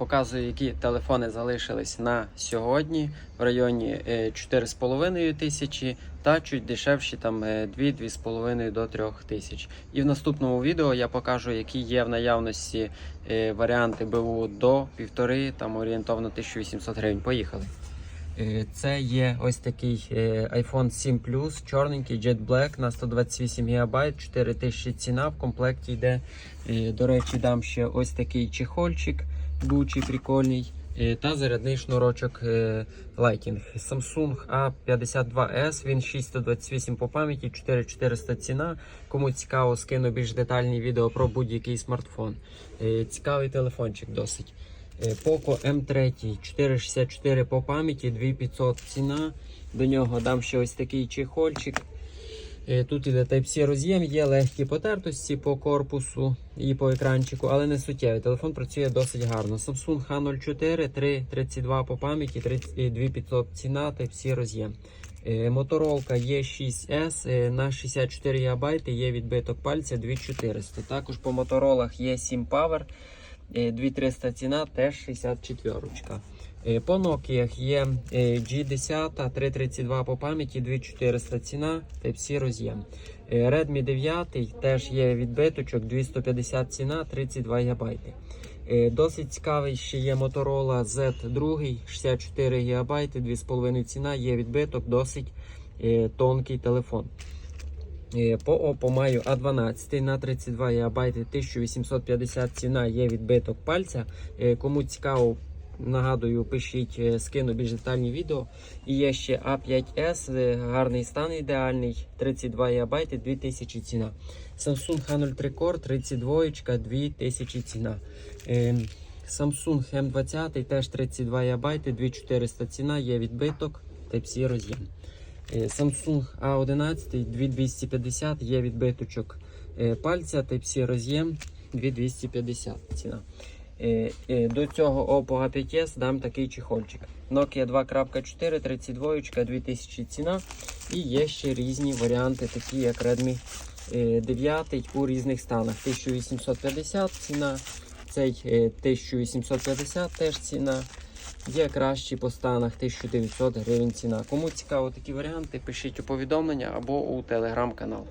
Показую, які телефони залишились на сьогодні в районі е, 4,5 тисячі та чуть дешевші там е, 2-2,5 до 3 тисяч. І в наступному відео я покажу, які є в наявності е, варіанти БУ до 1,5, там орієнтовно 1800 гривень. Поїхали. Е, Це є ось такий е, iPhone 7 Plus, чорненький Jet Black на 128 ГБ, 4000 ціна. В комплекті йде. Е, До речі, дам ще ось такий чехольчик Gucci прикольний. е, Та зарядний шнурочок е, Lighting. Samsung A52s, він 628 по пам'яті, 4400 ціна. Кому цікаво, скину більш детальні відео про будь-який смартфон. Е, Цікавий телефончик досить. Poco M3 464 по пам'яті, 2500 ціна. До нього дам ще ось такий чехольчик. Е, Тут іде Type-C роз'єм, є легкі потертості по корпусу і по екранчику, але не суттєві. Телефон працює досить гарно. Samsung H04 332 по пам'яті, 2500 ціна, Type-C роз'єм. Е, Моторолка E6S е, на 64 ГБ, є відбиток пальця 2400. Також по моторолах є 7 Power. Е, 2300 ціна, теж 64. Е, По Nokia є е, G10 332 по пам'яті, 2400 ціна, Type-C роз'єм. Е, Redmi 9 теж є відбиточок, 250 ціна, 32 ГБ. Е, Досить цікавий ще є Motorola Z2, 64 ГБ, 2,5 ціна, є відбиток, досить е, тонкий телефон. Е, По Oppo маю A12 на 32 ГБ 1850 ціна, є відбиток пальця. Е, Кому цікаво, нагадую, пишіть, е, скину більш детальні відео. І є ще A5S, е, гарний стан ідеальний, 32 ГБ 2000 ціна. Samsung H03 Core 32 2000 ціна. Е, Samsung M20 теж 32 ГБ 2400 ціна, є відбиток, Type-C роз'єм. Samsung A11 2250 є відбиточок пальця, Type-C роз'єм 2250 ціна. Е, е, До цього Oppo A5s дам такий чехольчик. Nokia 2.4, 32 2000 ціна. І є ще різні варіанти, такі як Redmi е, 9 у різних станах. 1850 ціна, цей е, 1850 теж ціна. Є кращі по станах 1900 гривень ціна. Кому цікаво такі варіанти, пишіть у повідомлення або у телеграм-канал.